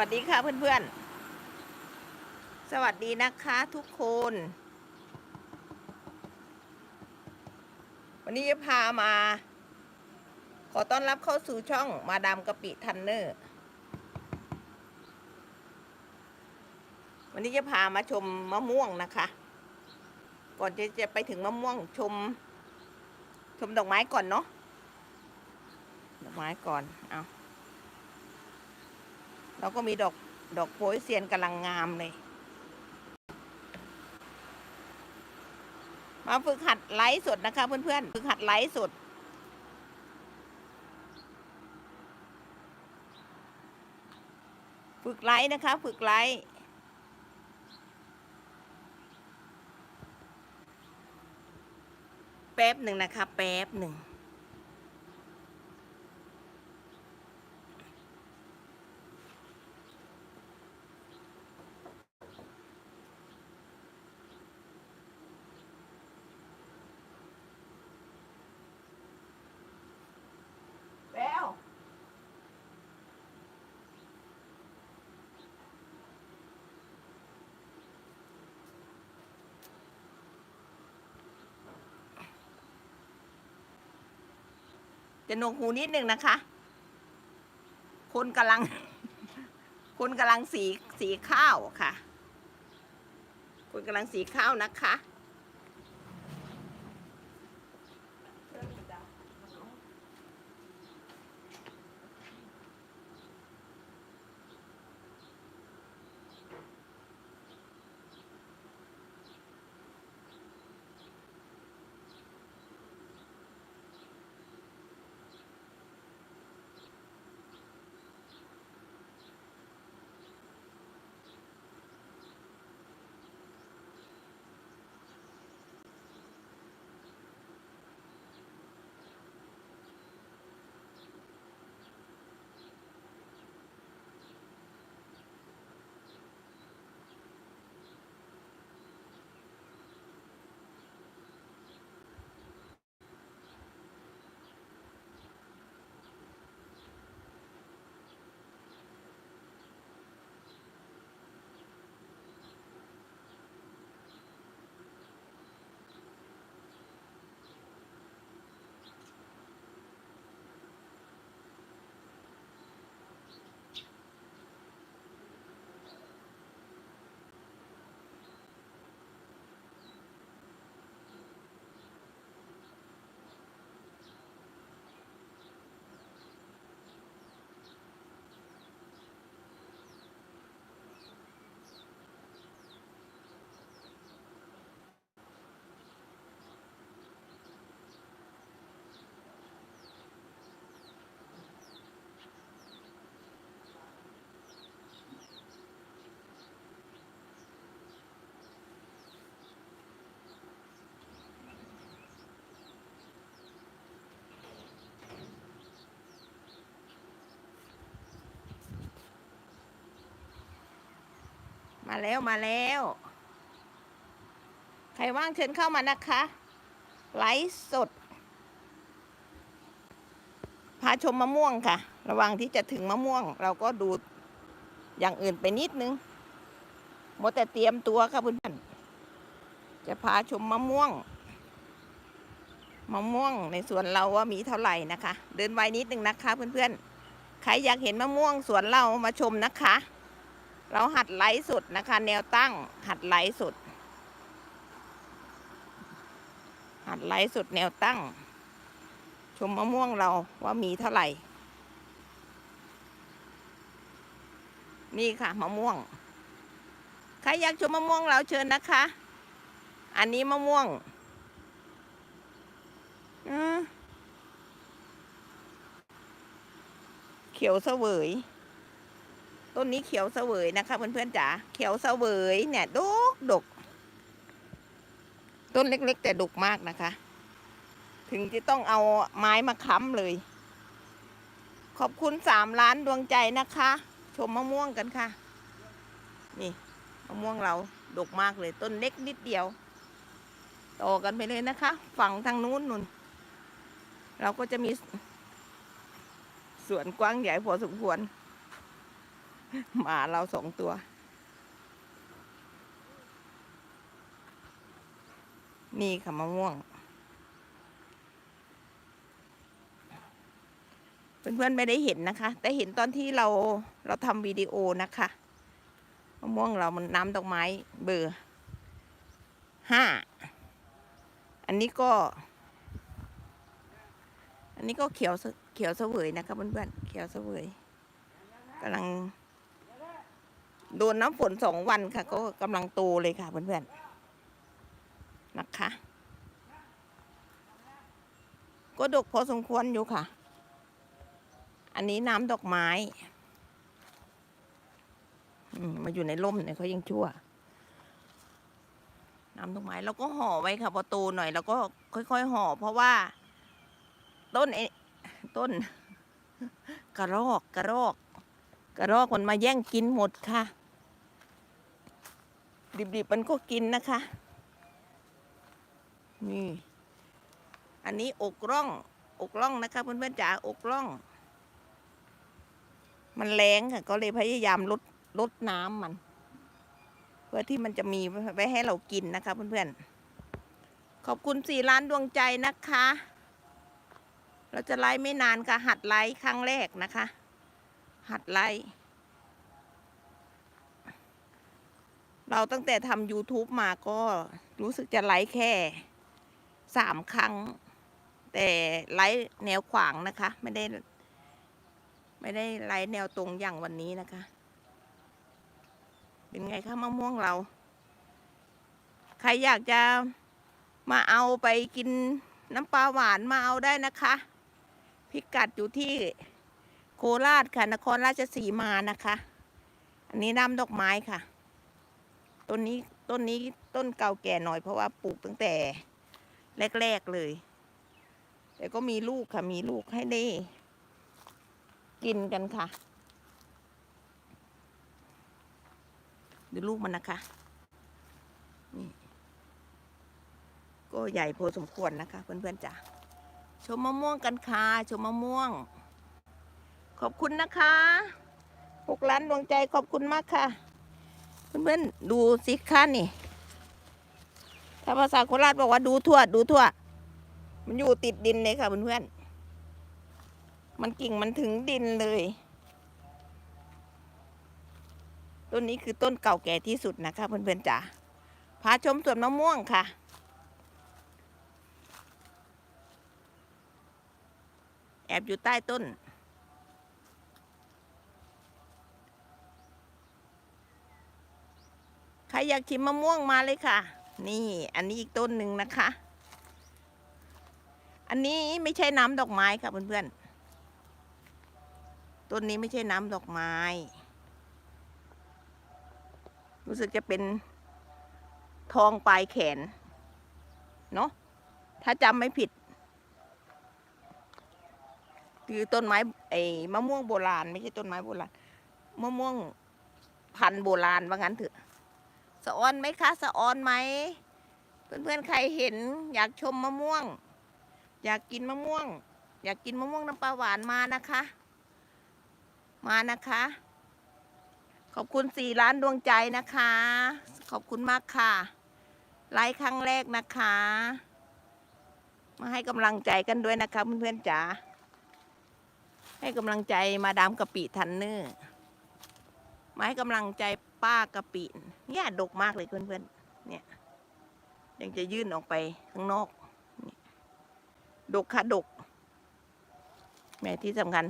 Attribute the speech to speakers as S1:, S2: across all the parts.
S1: วัสดีค่ะเพื่อนๆ สวัสดีนะคะทุกคน วันนี้จะพามา ขอต้อนรับเข้าสู่ช่องมาดามกะปิทันเนอร์ วันนี้จะพามาชมมะม่วงนะคะ ก่อนจะจะไปถึงมะม่วงชม ชมดอกไม้ก่อนเนาะ ดอกไม้ก่อน เอา เราก็มีดอกดอกโปยเซียนกำลังงามเลย มาฝึกหัดไลฟ์สดนะคะ เพื่อนๆ ฝึกหัดไลฟ์สดฝึกไลฟ์นะคะ ฝึกไลฟ์แป๊บหนึ่งนะคะ แป๊บหนึ่ง แป๊ว จะหนวกหูนิดหนึ่งนะคะ คนกำลัง คนกำลังสีสีข้าวค่ะ คนกำลังสีข้าวนะคะ มาแล้วมาแล้ว ใครว่างเชิญเข้ามานะคะ ไลฟ์สด พาชมมะม่วงค่ะ ระว่างที่จะถึงมะม่วง เราก็ดูอย่างอื่นไปนิดนึงหมดแต่เตรียมตัวค่ะเพื่อนๆจะพาชมมะม่วง มะม่วงในสวนเราว่ามีเท่าไหร่นะคะ เดินไวนิดนึงนะคะ เพื่อนๆ ใครอยากเห็นมะม่วงสวนเรามาชมนะคะ เราหัดไลฟ์สดนะคะ แนวตั้งหัดไลฟ์สดหัดไลฟ์สดแนวตั้ง ชมมะม่วงเราว่ามีเท่าไหร่ นี่ค่ะมะม่วง ใครอยากชมมะม่วงเราเชิญนะคะ อันนี้มะม่วงเขียวเสวย ต้นนี้เขียวเสวยนะคะเพื่อนๆจ๋าเขียวเสวยเนี่ยดกดก ต้นเล็ก ๆ แต่ดกมากนะคะ ถึงจะต้องเอาไม้มาค้ำเลย ขอบคุณสามล้านดวงใจนะคะ ชมมะม่วงกันค่ะ นี่มะม่วงเราดกมากเลย ต้นเล็กนิดเดียวต่อกันไปเลยนะคะ ฝั่งทางนู้นนุ่น เราก็จะมีสวนกว้างใหญ่พอสมควร หมาเราสองตัว นี่ค่ะมะม่วง เพื่อนๆไม่ได้เห็นนะคะ แต่เห็นตอนที่เราเราทำวิดีโอนะคะมะม่วงเรามันน้ำดอกไม้เบอร์ห้าอันนี้ก็ อันนี้ก็เขียวเสเขียวเสวยนะคะเพื่อนๆเขียวเสวยกำลัง โดนน้ำฝนสองวันค่ะ ก็กำลังโตเลยค่ะเพื่อนๆนะคะ ก็ดกพอสมควรอยู่ค่ะ อันนี้น้ำดอกไม้มาอยู่ในร่มเนี่ยเขายังชั่ว น้ำดอกไม้เราก็ห่อไว้ค่ะพอโตหน่อยแล้วก็ค่อยๆห่อ เพราะว่า ต้นไอ้ต้น กระรอกกระรอกกระรอกมันมาแย่งกินหมดค่ะ ดิบๆมันก็กินนะคะ นี่ อันนี้อกร่อง อกร่องนะคะเพื่อนๆจ๋าอกร่อง มันแรงค่ะ ก็เลยพยายามลดลดน้ำมัน เพื่อที่มันจะมีไว้ให้เรากินนะคะเพื่อนๆ ขอบคุณสี่ล้านดวงใจนะคะ เราจะไลฟ์ไม่นานค่ะ หัดไลฟ์ครั้งแรกนะคะ หัดไลฟ์ เราตั้งแต่ทำ YouTube มาก็รู้สึกจะไลฟ์แค่สามครั้ง แต่ไลฟ์แนวขวางนะคะ ไม่ได้ ไม่ได้ไลฟ์แนวตรงอย่างวันนี้นะคะ เป็นไงคะมะม่วงเรา ใครอยากจะมาเอาไปกินน้ำปลาหวานมาเอาได้นะคะ พิกัดอยู่ที่โคราชค่ะ นครราชสีมานะคะ อันนี้น้ำดอกไม้ค่ะ ต้นนี้ต้นนี้ต้นเก่าแก่หน่อยเพราะว่าปลูกตั้งแต่แรก ๆเลย แต่ก็มีลูกค่ะ มีลูกให้ได้ กินกันค่ะ ดูลูกมันนะคะ นี่ ก็ใหญ่พอสมควรนะคะ เพื่อนๆจ๋าชมมะม่วงกันค่ะชมมะม่วง ขอบคุณนะคะหกล้านดวงใจขอบคุณมากค่ะ เพื่อนๆดูสิคะนี่ ถ้าภาษาโคราชบอกว่าดูทั่ว ดูทั่ว มันอยู่ติดดินเลยค่ะเพื่อนๆ มันกิ่งมันถึงดินเลย ต้นนี้คือต้นเก่าแก่ที่สุดนะคะเพื่อนๆจ๋า พาชมสวนมะม่วงค่ะแอบอยู่ใต้ต้น ใครอยากชิมมะม่วงมาเลยค่ะ นี่อันนี้อีกต้นหนึ่งนะคะ อันนี้ไม่ใช่น้ำดอกไม้ค่ะเพื่อนๆ ต้นนี้ไม่ใช่น้ำดอกไม้ รู้สึกจะเป็นทองปลายแขน เนาะถ้าจำไม่ผิด คือต้นไม้ไอ้มะม่วงโบราณ ไม่ใช่ต้นไม้โบราณ มะม่วงพันโบราณว่างั้นเถอะ สะออนไหมคะสะออนไหมเพื่อนๆใครเห็น อยากชมมะม่วง อยากกินมะม่วง อยากกินมะม่วงน้ำปลาหวานมานะคะ มานะคะ ขอบคุณสี่ล้านดวงใจนะคะ ขอบคุณมากค่ะ ไลฟ์ครั้งแรกนะคะ มาให้กำลังใจกันด้วยนะคะเพื่อนๆจ๋าให้กำลังใจมาดามกะปิทันเนอร์มาให้กำลังใจ ป้ากะปิเนี่ยดกมากเลยเพื่อนๆเนี่ย ยังจะยื่นออกไปข้างนอกนดกค่ะดกแม่ที่สำคัญ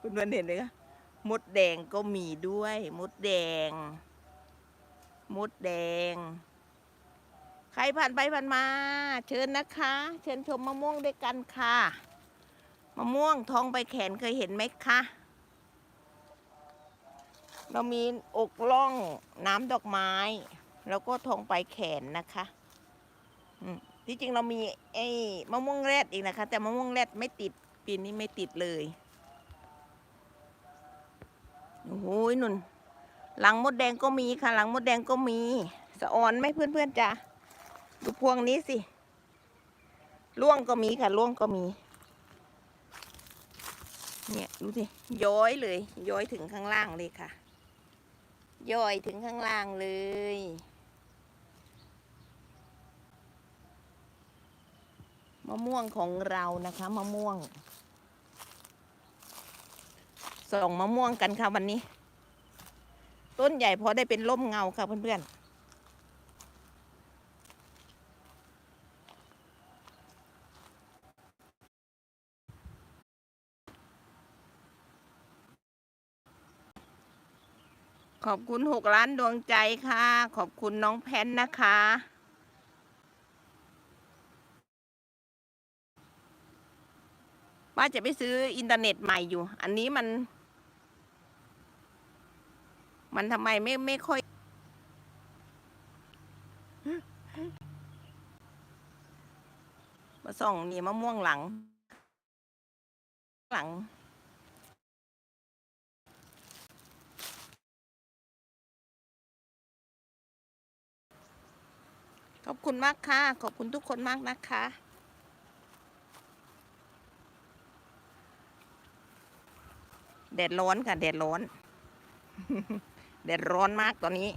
S1: คุณเพื่อนเห็นไหมคะมดแดงก็มีด้วย มดแดง มดแดง ใครผ่านไปผ่านมา เชิญนะคะ เชิญชมมะม่วงด้วยกันค่ะ มะม่วงทองใบแขนเคยเห็นไหมคะ เรามีอกล่องน้ำดอกไม้ แล้วก็ทองใบแขนนะคะที่จริงเรามีไอ้มะม่วงแรดอีกนะคะ แต่มะม่วงแรดไม่ติดปีนี้ไม่ติดเลยโอ้โหนุ่น หลังมดแดงก็มีค่ะ หลังมดแดงก็มีสะออนไหมเพื่อนๆจ้ะดูพวงนี้สิล่วงก็มีค่ะล่วงก็มี เนี่ย ดูสิย้อยเลย ย้อยถึงข้างล่างเลยค่ะ ย่อยถึงข้างล่างเลย มะม่วงของเรานะคะมะม่วง ส่งมะม่วงกันค่ะวันนี้ ต้นใหญ่พอได้เป็นร่มเงาค่ะเพื่อนๆ ขอบคุณหกล้านดวงใจค่ะ ขอบคุณน้องแพนนะคะว่าจะไปซื้ออินเทอร์เน็ตใหม่อยู่ อันนี้มัน มันทำไมไม่ไม่ค่อย มาส่องนี่มะม่วงหลัง หลัง ขอบคุณมากค่ะ ขอบคุณทุกคนมากนะคะ แดดร้อนค่ะ แดดร้อน แดดร้อนมากตอนนี้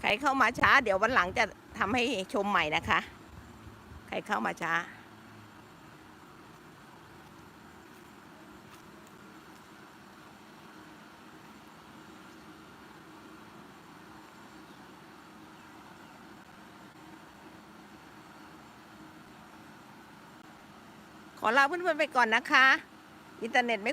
S1: ใครเข้ามาช้า เดี๋ยววันหลังจะทำให้ชมใหม่นะคะ ใครเข้ามาช้า ขอลาเพื่อนๆไปก่อนนะคะ อินเทอร์เน็ตไม่